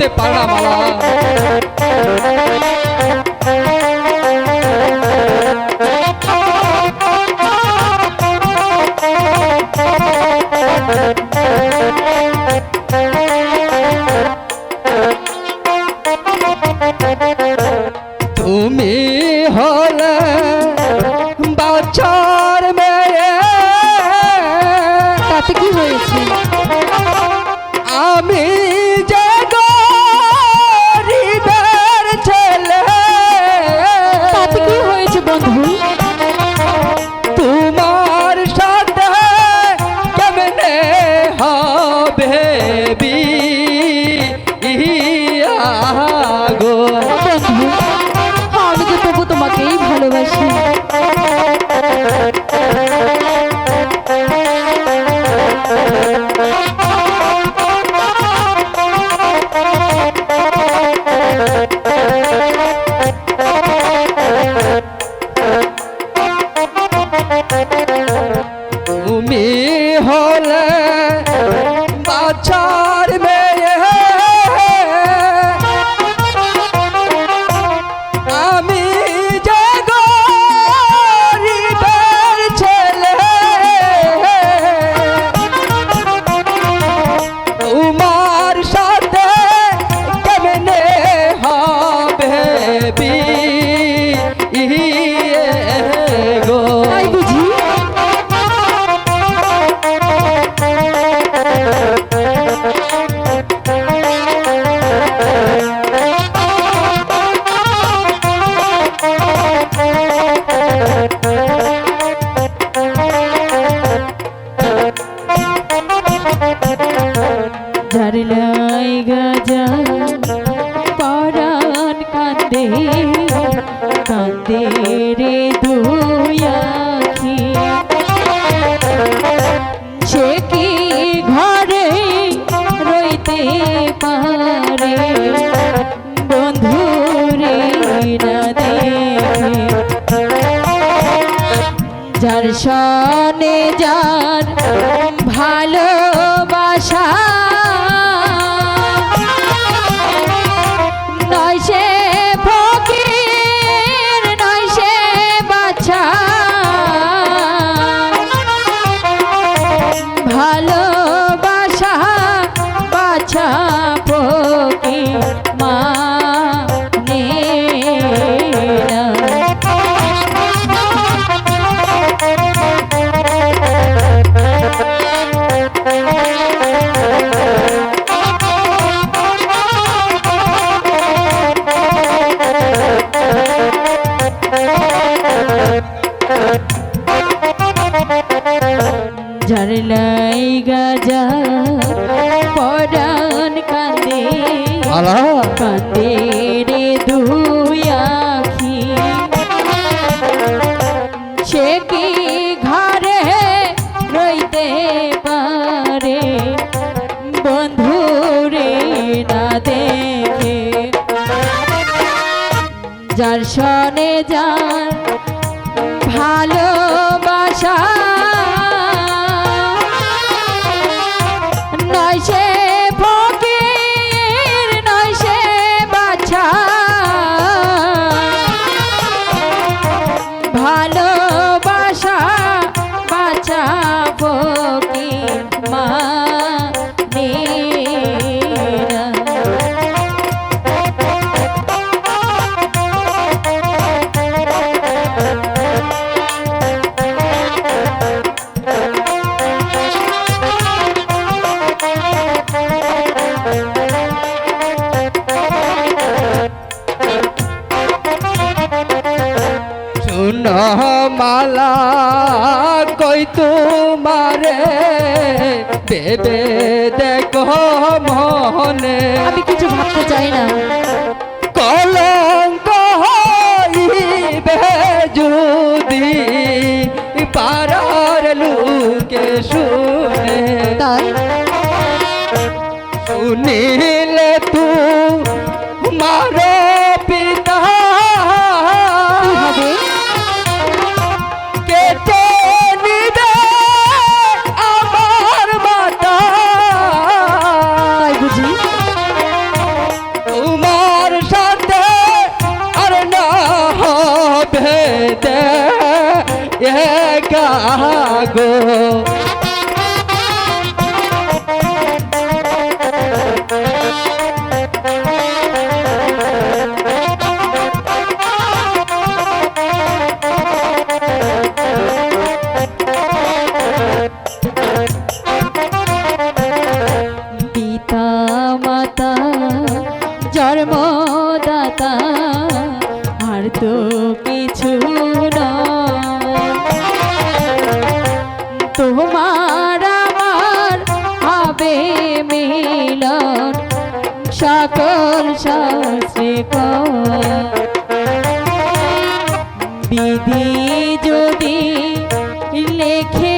হতে পারে না মালা তুমি হলে বাচ্চার মেয়ে। তাতে কি হয়েছে? আমি যে বাচ্চার ঝাড়লাই গাজা। পরাণ কান্দে কান্দে রে দুয়াখি সে কি ঘরে রইতে পারে? বন্ধু রে না দেখে। যার সনে যার ঝরলাই গাজা পরাণ কান্দে আলা কান্দে রে দুই আখি। সে কি ঘরে রইতে পারে? বন্ধু রে না দেখে। যার সনে যার মালা কই তোমারে? বেবে দেখো মনে আমি কিছু ভাবতে চাই না। কলঙ্ক হইবে যদি পারার লোকে শুনে। তাই? শুনিলে তু মার যেতে একা গো। কিছু না তোমার আমার হবে বিধি যদি লেখে